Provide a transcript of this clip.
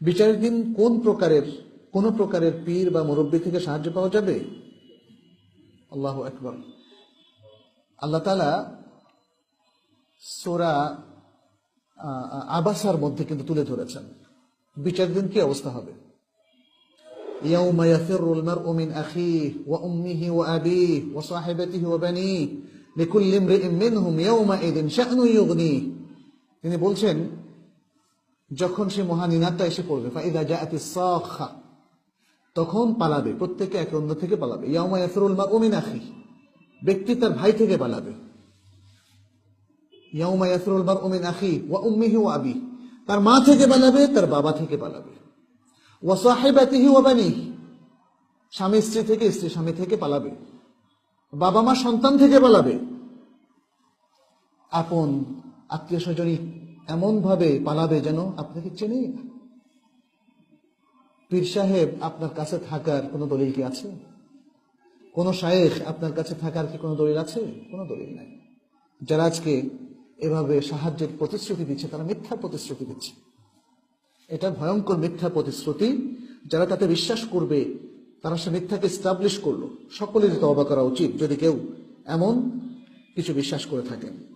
বিচারের দিন কোন প্রকারের কোন প্রকারের পীর বা মুরব্বী থেকে সাহায্য পাওয়া যাবে আল্লাহ আকবর আল্লাহ তালা সোরা আবাসার মধ্যে কিন্তু তুলে ধরেছেন বিচার দিন কি অবস্থা হবে يوم يفر المرء من أخيه وأمه وأبيه وصاحبته وبنيه لكل امرئ منهم يومئذ شأن يغنيه তিনি বলছেন যখন সে মহানিনাদটা এসে পড়বে, ফাইদা জাআতি সাখা, তখন পালাবে, প্রত্যেকে একে অন্য থেকে পালাবে। ইয়াউমা ইয়াফিরুল মারউ মিন আখি ব্যক্তি তার ভাই থেকে পালাবে। ইয়াউমা ইয়াফিরুল মারউ মিন আখি ওয়া উম্মিহি ওয়া আবি তার মা থেকে পালাবে, তার বাবা থেকে পালাবে। ওয়া সাহিবাতিহি ওয়া বানিহি, স্বামী স্ত্রী থেকে, স্ত্রী স্বামী থেকে পালাবে। বাবা মা সন্তান থেকে পালাবে। আপন আত্মীয় স্বজনই এমন ভাবে পালাবে যেন আপনাকে চেনেই পীর সাহেব, আপনার কাছে থাকার কোনো দলিল কি আছে? কোন শায়েখ আপনার কাছে থাকার কি কোনো দলিল আছে? কোনো দলিল নাই। যারা আজকে এভাবে সাহায্যের প্রতিশ্রুতি দিচ্ছে, তারা মিথ্যা প্রতিশ্রুতি দিচ্ছে। এটা ভয়ঙ্কর মিথ্যা প্রতিশ্রুতি। যারা তাতে বিশ্বাস করবে, তারা সে মিথ্যাকে স্টাবলিশ করল। সকলেরই তবা করা উচিত, যদি কেউ এমন কিছু বিশ্বাস করে থাকেন।